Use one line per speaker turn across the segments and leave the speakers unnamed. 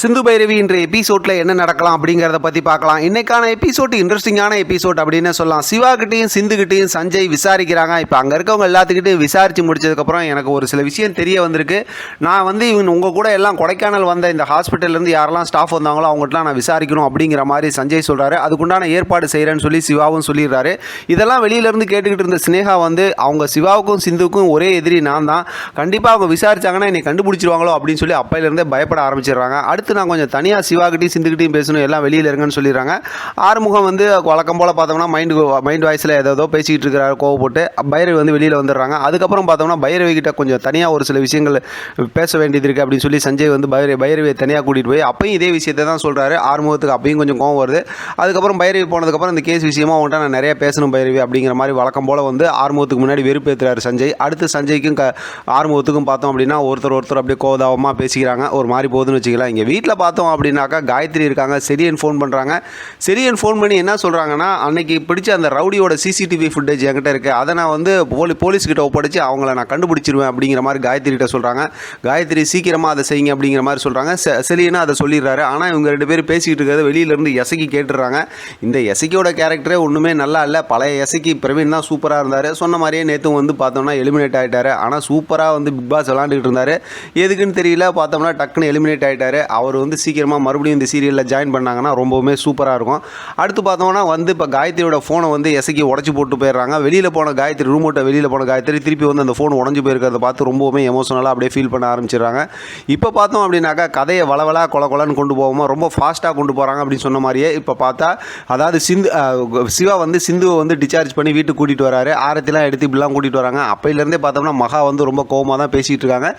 சிந்து பைரவி இன்றைய எபிசோட்ல என்ன நடக்கலாம் அப்படிங்கிறத பத்தி பார்க்கலாம். இன்னைக்கான எபிசோட் இன்ட்ரெஸ்டிங்கான எபிசோட் அப்படின்னு சொல்லலாம். சிவா கிட்டையும் சிந்து கிட்டையும் சஞ்சய் விசாரிக்கிறாங்க. இப்போ அங்க இருக்கவங்க எல்லாத்துக்கிட்டையும் விசாரிச்சு முடிச்சதுக்கப்புறம் எனக்கு ஒரு சில விஷயம் தெரிய வந்திருக்கு. நான் வந்து இவங்க உங்க கூட எல்லாம் கொடைக்கானல் வந்த இந்த ஹாஸ்பிட்டல்லேருந்து யாரெல்லாம் ஸ்டாஃப் வந்தாங்களோ அவங்ககிட்டலாம் நான் விசாரிக்கணும் அப்படிங்கிற மாதிரி சஞ்சய் சொல்றாரு. அதுக்குண்டான ஏற்பாடு செய்கிறேன்னு சொல்லி சிவாவும் சொல்லிடுறாரு. இதெல்லாம் வெளியில இருந்து கேட்டுக்கிட்டு இருந்த சினேகா வந்து அவங்க சிவாவுக்கும் சிந்துவுக்கும் ஒரே எதிரி நான் தான் கண்டிப்பாக அவங்க விசாரிச்சாங்கன்னா என்னை கண்டுபிடிச்சிருவாங்களோ அப்படின்னு சொல்லி அப்பையிலேருந்தே பயப்பட ஆரம்பிச்சிடுறாங்க. அடுத்து நான் கொஞ்சம் தனியாக சிவாகிட்டையும் சிந்துக்கிட்டையும் பேசணும்? எல்லாம் வெளியில் இருங்கன்னு சொல்லிடுறாங்க. ஆறுமுகம் வந்து வழக்கம் போல் பார்த்தோம்னா மைண்டு மைண்ட் வாய்ஸில் ஏதோ பேசிக்கிட்டு இருக்கிறார் கோவப்பட்டு பைரவி வந்து வெளியில் வந்துடுறாங்க. அதுக்கப்புறம் பார்த்தோம்னா பைரவி கிட்ட கொஞ்சம் தனியாக ஒரு சில விஷயங்கள் பேச வேண்டியது இருக்குது அப்படின்னு சொல்லி சஞ்சய் வந்து பைரவி பைரவியை தனியாக கூட்டிகிட்டு போய் அப்பயும் இதே விஷயத்தை தான் சொல்கிறாரு ஆறுமுகத்துக்கு அப்பயும் கொஞ்சம் கோவம் வருது. அதுக்கப்புறம் பைரவி போனதுக்கப்புறம் இந்த கேஸ் விஷயமா அவன்கிட்ட நான் நிறைய பேசணும் பைரவி அப்படிங்கிற மாதிரி வழக்கம் போல் வந்து ஆறுமுகத்துக்கு முன்னாடி வெறுப்பேற்றுறாரு சஞ்சய். அடுத்து சஞ்சய்க்கும் க ஆறுமுகத்துக்கும் பார்த்தோம் அப்படின்னா ஒருத்தர் ஒருத்தர் அப்படியே கோதாவமாக பேசிக்கிறாங்க. ஒரு மாதிரி போகுதுன்னு வச்சுக்கலாம். இங்கே வீட்டில் பார்த்தோம் அப்படின்னாக்கா காயத்ரி இருக்காங்க செரியன் ஃபோன் பண்ணுறாங்க செரியன் ஃபோன் பண்ணி என்ன சொல்கிறாங்கன்னா அன்னைக்கு பிடிச்ச அந்த ரவுடியோட சிசிடிவி ஃபுட்டேஜ் என்கிட்ட இருக்குது அதை நான் வந்து போலி போலீஸ்கிட்ட ஒப்படைச்சு அவங்கள நான் கண்டுபிடிச்சிருவேன் அப்படிங்கிற மாதிரி காயத்ரி கிட்ட சொல்கிறாங்க காயத்ரி சீக்கிரமாக அதை செய்யுங்க அப்படிங்கிற மாதிரி சொல்கிறாங்க செலியனா அதை சொல்லிடுறாரு. ஆனால் இவங்க ரெண்டு பேரும் பேசிக்கிட்டு இருக்கிறது வெளியிலேருந்து எசைக்கு கேட்டுடுறாங்க. இந்த எசக்கியோட கேரக்டரே ஒன்றுமே நல்லா இல்லை. பழைய எசைக்கு பிரவீன் தான் சூப்பராக இருந்தார். சொன்ன மாதிரியே நேற்று வந்து பார்த்தோம்னா எலிமினேட் ஆகிட்டாரு ஆனால் சூப்பராக வந்து பிக் பாஸ் விளாண்டுக்கிட்டு இருந்தார். எதுக்குன்னு தெரியல. பார்த்தோம்னா டக்குன்னு எலிமினேட் ஆகிட்டார் அவர் அவர் வந்து சீக்கிரமாக மறுபடியும் இந்த சீரியலில் ஜாயின் பண்ணாங்கன்னா ரொம்பவுமே சூப்பராக இருக்கும். அடுத்து பார்த்தோம்னா வந்து இப்போ காயத்ரியோட ஃபோனை வந்து எசைக்கு உடச்சி போட்டு போயிடுறாங்க. வெளியில் போன காயத்ரி ரூம் விட்ட வெளியில் போன காயத்ரி திருப்பி வந்து அந்த ஃபோன் உடஞ்சி போயிருக்கிறத பார்த்து ரொம்பவுமே எமோஷனலாக அப்படியே ஃபீல் பண்ண ஆரம்பிச்சிடுறாங்க. இப்போ பார்த்தோம் அப்படின்னாக்கா கதையை வளவலா கொல கொலன்னு கொண்டு போவோமா ரொம்ப ஃபாஸ்ட்டாக கொண்டு போகிறாங்க அப்படின்னு சொன்ன மாதிரியே இப்போ பார்த்தா அதாவது சிந்து சிவா வந்து சிந்துவை வந்து டிஸ்சார்ஜ் பண்ணி வீட்டுக்கு கூட்டிகிட்டு வராரு. ஆரத்திலாம் எடுத்து இப்படிலாம் கூட்டிகிட்டு வராங்க. அப்பையிலேருந்தே பார்த்தோம்னா மகா வந்து ரொம்ப கோவமாக தான் பேசிகிட்டு இருக்காங்க.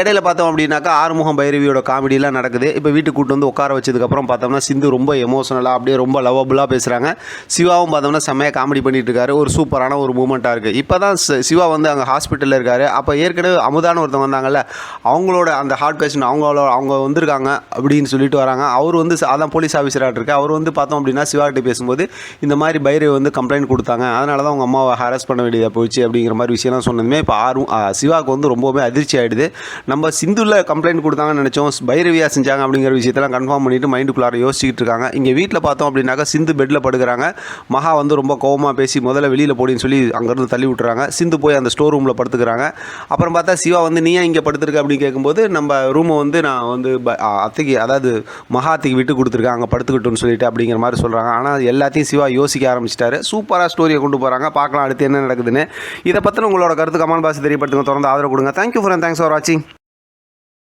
இடையில பார்த்தோம் அப்படின்னாக்கா ஆறுமுகம் பைரவியோட காமெடியெலாம் நடக்குது. இப்போ வீட்டுக்கு கூட்டு வந்து உட்கார வச்சதுக்கப்புறம் பார்த்தோம்னா சிந்து ரொம்ப எமோஷனலாக அப்படியே ரொம்ப லவபுளாக பேசுகிறாங்க சிவாவும் பார்த்தோம்னா செம்மையாக காமெடி பண்ணிட்டு இருக்காரு. ஒரு சூப்பரான ஒரு மூமெண்ட்டாக இருக்குது இப்போ தான் சிவா வந்து அங்கே ஹாஸ்பிட்டலில் இருக்கார். அப்போ ஏற்கனவே அமுதான ஒருத்தவங்க வந்தாங்கல்ல அவங்களோட அந்த ஹார்ட் பேஷண்ட் அவங்களோட அவங்க வந்திருக்காங்க அப்படின்னு சொல்லிட்டு வராங்க. அவர் வந்து அதான் போலீஸ் ஆஃபீஸராக இருக்கு அவர் வந்து பார்த்தோம் அப்படின்னா சிவா பேசும்போது இந்த மாதிரி பைரவி வந்து கம்ப்ளைண்ட் கொடுத்தாங்க. அதனால தான் அவங்க அம்மாவை ஹாரஸ் பண்ண வேண்டியதாக போச்சு அப்படிங்கிற மாதிரி விஷயம்லாம் சொன்னதுமே இப்போ ஆர்வம் சிவாவுக்கு வந்து ரொம்பவுமே அதிர்ச்சி ஆகிடுது நம்ம சிந்துல கம்ப்ளைண்ட் கொடுத்தாங்கன்னு நினச்சோம். பைரவியா செஞ்சாங்க அப்படிங்கிற விஷயத்தெல்லாம் கன்ஃபார்ம் பண்ணிட்டு மைண்டுக்குள்ளார யோசிச்சுக்கிட்டு இருக்காங்க. இங்கே வீட்டில் பார்த்தோம் அப்படின்னாக்கா சிந்து பெட்டில் படுக்கிறாங்க. மகா வந்து ரொம்ப கோவமாக பேசி முதல்ல வெளியில் போடின்னு சொல்லி அங்கேருந்து தள்ளி விட்டுறாங்க. சிந்து போய் அந்த ஸ்டோர் ரூமில் படுத்துக்கிறாங்க. அப்புறம் பார்த்தா சிவா வந்து நீ ஏன் இங்கே படுத்துருக்க? அப்படின்னு கேட்கும்போது நம்ம ரூமை வந்து நான் வந்து ப- அத்தைக்கு அதாவது மகா அத்தைக்கு விட்டு கொடுத்துருக்கேன். அங்கே படுத்துக்கிட்டோன்னு சொல்லிட்டு அப்படிங்கிற மாதிரி சொல்கிறாங்க ஆனால் எல்லாத்தையும் சிவா யோசிக்க ஆரம்பிச்சிட்டாரு. சூப்பராக ஸ்டோரியை கொண்டு போகிறாங்க பார்க்கலாம் அடுத்து என்ன நடக்குதுன்னு. இதை பற்றின உங்களோட கருத்து கமெண்ட் பாஸ் தெரியப்படுத்துங்க. தொடர்ந்து ஆதரவு கொடுங்க. தேங்க்யூ ஃபார் தேங்க்ஸ் ஃபார் வாட்சிங்